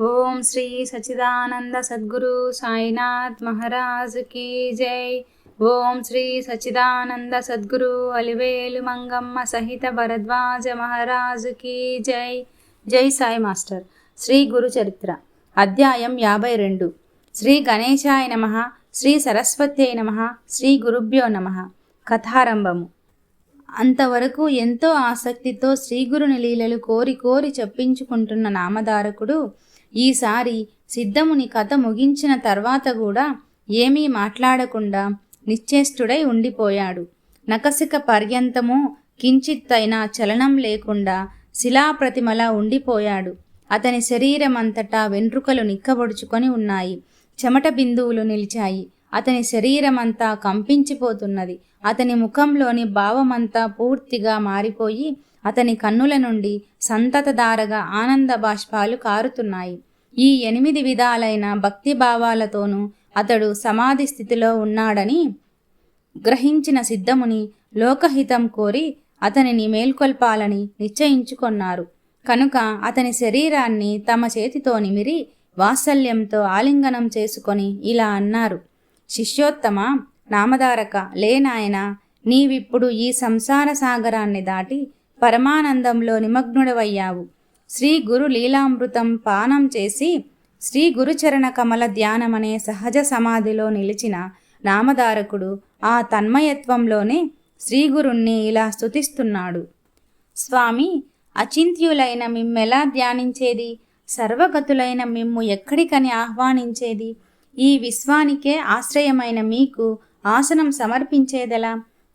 ఓం శ్రీ సచిదానంద సద్గురు సాయినాథ్ మహారాజ్ కీ జై. ఓం శ్రీ సచిదానంద సద్గురు అలివేలు మంగమ్మ సహిత భరద్వాజ మహారాజ్ కీ జై. జై సాయి మాస్టర్. శ్రీ గురు చరిత్ర. అధ్యాయం యాభై రెండు. శ్రీ గణేశాయ నమ శ్రీ సరస్వత్యై నమ శ్రీ గురుభ్యో నమ. కథారంభము. అంతవరకు ఎంతో ఆసక్తితో శ్రీగురుని లీలలు కోరి కోరి చెప్పించుకుంటున్న నామధారకుడు ఈసారి సిద్ధముని కథ ముగించిన తర్వాత కూడా ఏమీ మాట్లాడకుండా నిశ్చేష్టుడై ఉండిపోయాడు. నకసిక పర్యంతము కించిత్తైనా చలనం లేకుండా శిలాప్రతిమలా ఉండిపోయాడు. అతని శరీరమంతటా వెంట్రుకలు నిక్కబొడుచుకొని ఉన్నాయి. చెమట బిందువులు నిలిచాయి. అతని శరీరమంతా కంపించిపోతున్నది. అతని ముఖంలోని భావమంతా పూర్తిగా మారిపోయి అతని కన్నుల నుండి సంతతధారగా ఆనంద బాష్పాలు కారుతున్నాయి. ఈ ఎనిమిది విధాలైన భక్తి భావాలతోనూ అతడు సమాధి స్థితిలో ఉన్నాడని గ్రహించిన సిద్ధముని లోకహితం కోరి అతనిని మేల్కొల్పాలని నిశ్చయించుకొన్నారు. కనుక అతని శరీరాన్ని తమ చేతితో నిమిరి వాత్సల్యంతో ఆలింగనం చేసుకొని ఇలా అన్నారు. శిష్యోత్తమ నామధారక లేనాయన నీవిప్పుడు ఈ సంసార సాగరాన్ని దాటి పరమానందంలో నిమగ్నుడవయ్యావు. శ్రీ గురు లీలామృతం పానం చేసి శ్రీ గురుచరణ కమల ధ్యానమనే సహజ సమాధిలో నిలిచిన నామధారకుడు ఆ తన్మయత్వంలోనే శ్రీగురుణ్ణి ఇలా స్తుతిస్తున్నాడు. స్వామి అచింత్యులైన మిమ్మెలా ధ్యానించేది? సర్వగతులైన మిమ్ము ఎక్కడికని ఆహ్వానించేది? ఈ విశ్వానికే ఆశ్రయమైన మీకు ఆసనం సమర్పించేదెలా?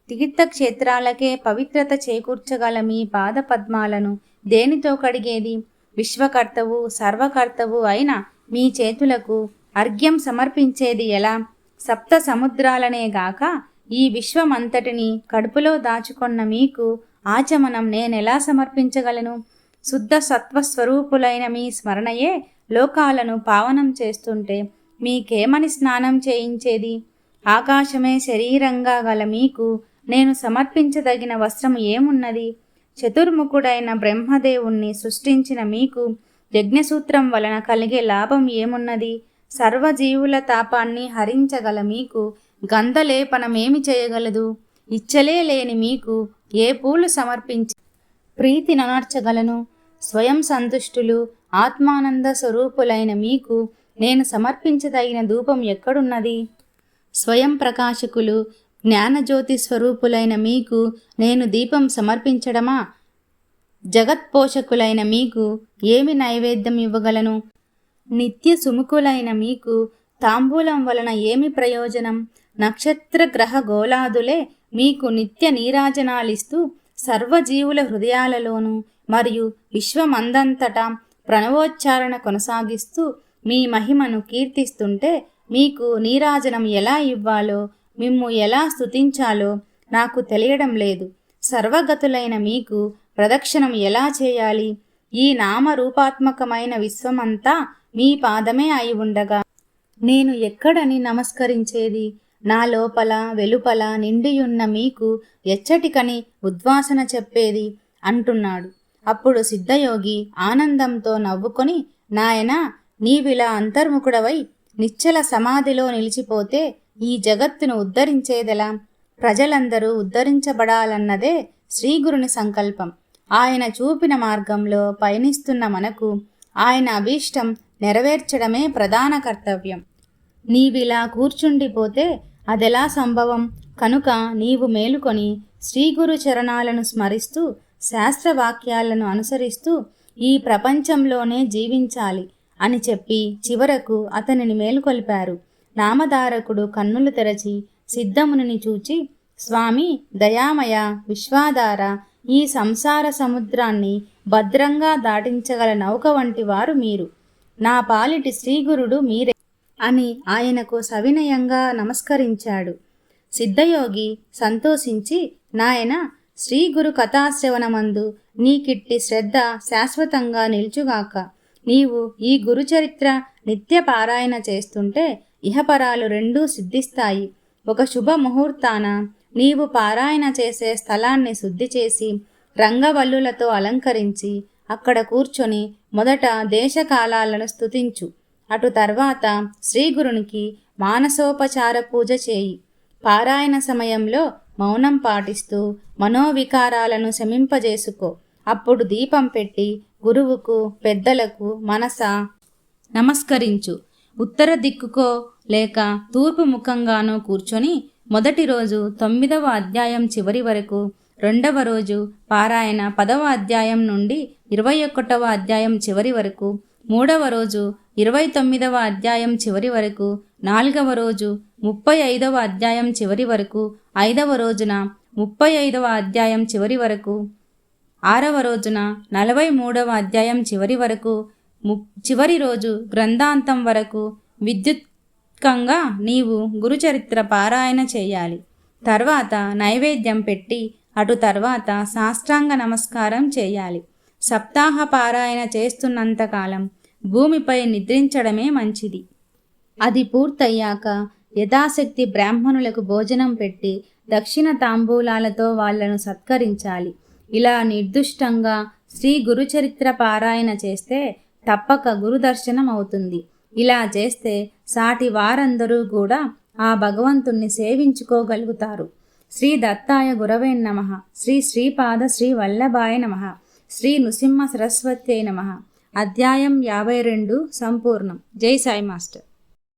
తీర్థక్షేత్రాలకే పవిత్రత చేకూర్చగల మీ పాదపద్మాలను దేనితో కడిగేది? విశ్వకర్తవు సర్వకర్తవు అయిన మీ చేతులకు అర్ఘ్యం సమర్పించేది ఎలా? సప్త సముద్రాలనే గాక ఈ విశ్వమంతటిని కడుపులో దాచుకున్న మీకు ఆచమనం నేనెలా సమర్పించగలను? శుద్ధ సత్వస్వరూపులైన మీ స్మరణయే లోకాలను పావనం చేస్తుంటే మీకేమని స్నానం చేయించేది? ఆకాశమే శరీరంగా గల మీకు నేను సమర్పించదగిన వస్త్రము ఏమున్నది? చతుర్ముఖుడైన బ్రహ్మదేవుణ్ణి సృష్టించిన మీకు యజ్ఞసూత్రం వలన కలిగే లాభం ఏమున్నది? సర్వజీవుల తాపాన్ని హరించగల మీకు గంధలేపనమేమి చేయగలదు? ఇచ్చలే లేని మీకు ఏ పూలు సమర్పించి? ప్రీతి ననార్చగలను స్వయం సంతుష్టులు ఆత్మానంద స్వరూపులైన మీకు నేను సమర్పించదగిన ధూపం ఎక్కడున్నది? స్వయం ప్రకాశకులు జ్ఞానజ్యోతి స్వరూపులైన మీకు నేను దీపం సమర్పించడమా? జగత్పోషకులైన మీకు ఏమి నైవేద్యం ఇవ్వగలను? నిత్య సుముఖులైన మీకు తాంబూలం వలన ఏమి ప్రయోజనం? నక్షత్ర గ్రహ గోళాదులే మీకు నిత్య నీరాజనాలిస్తూ సర్వజీవుల హృదయాలలోనూ మరియు విశ్వమందంతటా ప్రణవోచ్చారణ కొనసాగిస్తూ మీ మహిమను కీర్తిస్తుంటే మీకు నీరాజనం ఎలా ఇవ్వాలో మిమ్ము ఎలా స్తుతించాలో నాకు తెలియడం లేదు. సర్వగతులైన మీకు ప్రదక్షిణం ఎలా చేయాలి? ఈ నామరూపాత్మకమైన విశ్వమంతా మీ పాదమే అయి ఉండగా నేను ఎక్కడని నమస్కరించేది? నా లోపల వెలుపల నిండియున్న మీకు ఎచ్చటికని ఉద్వాసన చెప్పేది? అంటున్నాడు. అప్పుడు సిద్ధయోగి ఆనందంతో నవ్వుకొని నాయనా నీవిలా అంతర్ముఖుడవై నిశ్చల సమాధిలో నిలిచిపోతే ఈ జగత్తును ఉద్ధరించేదెలా? ప్రజలందరూ ఉద్ధరించబడాలన్నదే శ్రీగురుని సంకల్పం. ఆయన చూపిన మార్గంలో పయనిస్తున్న మనకు ఆయన అభీష్టం నెరవేర్చడమే ప్రధాన కర్తవ్యం. నీవిలా కూర్చుండిపోతే అదెలా సంభవం? కనుక నీవు మేలుకొని శ్రీగురు చరణాలను స్మరిస్తూ శాస్త్రవాక్యాలను అనుసరిస్తూ ఈ ప్రపంచంలోనే జీవించాలి. అని చెప్పి చివరకు అతనిని మేలుకొల్పారు. నామధారకుడు కన్నులు తెరచి సిద్ధముని చూచి స్వామి దయామయ విశ్వాధార ఈ సంసార సముద్రాన్ని భద్రంగా దాటించగల నౌక వంటి వారు మీరు. నా పాలిటి శ్రీగురుడు మీరే అని ఆయనకు సవినయంగా నమస్కరించాడు. సిద్ధయోగి సంతోషించి నాయన శ్రీగురు కథాశ్రవణమందు నీకిట్టి శ్రద్ధ శాశ్వతంగా నిల్చుగాక. నీవు ఈ గురుచరిత్ర నిత్య పారాయణ చేస్తుంటే ఇహపరాలు రెండూ సిద్ధిస్తాయి. ఒక శుభ ముహూర్తాన నీవు పారాయణ చేసే స్థలాన్ని శుద్ధి చేసి రంగవల్లులతో అలంకరించి అక్కడ కూర్చొని మొదట దేశకాలాలను స్తుతించు. అటు తర్వాత శ్రీగురునికి మానసోపచార పూజ చేయి. పారాయణ సమయంలో మౌనం పాటిస్తూ మనోవికారాలను శమింపజేసుకో. అప్పుడు దీపం పెట్టి గురువుకు పెద్దలకు మనస నమస్కరించు. ఉత్తర దిక్కుకో లేక తూర్పు ముఖంగానో కూర్చొని మొదటి రోజు తొమ్మిదవ అధ్యాయం చివరి వరకు రెండవ రోజు పారాయణ పదవ అధ్యాయం నుండి ఇరవై ఒకటవ అధ్యాయం చివరి వరకు మూడవ రోజు ఇరవై తొమ్మిదవ అధ్యాయం చివరి వరకు నాలుగవ రోజు ముప్పై ఐదవ అధ్యాయం చివరి వరకు ఐదవ రోజున ముప్పై ఐదవ అధ్యాయం చివరి వరకు ఆరవ రోజున నలభై మూడవ అధ్యాయం చివరి వరకు ము చివరి రోజు గ్రంథాంతం వరకు విద్యుత్కంగా నీవు గురుచరిత్ర పారాయణ చేయాలి. తర్వాత నైవేద్యం పెట్టి అటు తర్వాత సాష్టాంగ నమస్కారం చేయాలి. సప్తాహ పారాయణ చేస్తున్నంతకాలం భూమిపై నిద్రించడమే మంచిది. అది పూర్తయ్యాక యథాశక్తి బ్రాహ్మణులకు భోజనం పెట్టి దక్షిణ తాంబూలాలతో వాళ్ళను సత్కరించాలి. ఇలా నిర్దుష్టంగా శ్రీ గురుచరిత్ర పారాయణ చేస్తే తప్పక గురుదర్శనం అవుతుంది. ఇలా చేస్తే సాటి వారందరూ కూడా ఆ భగవంతుణ్ణి సేవించుకోగలుగుతారు. శ్రీ దత్తాయ గురవే నమ. శ్రీ శ్రీపాద శ్రీ వల్లభాయ నమ. శ్రీ నృసింహ సరస్వత్యై నమ. అధ్యాయం యాభై రెండు సంపూర్ణం. జై సాయి మాస్టర్.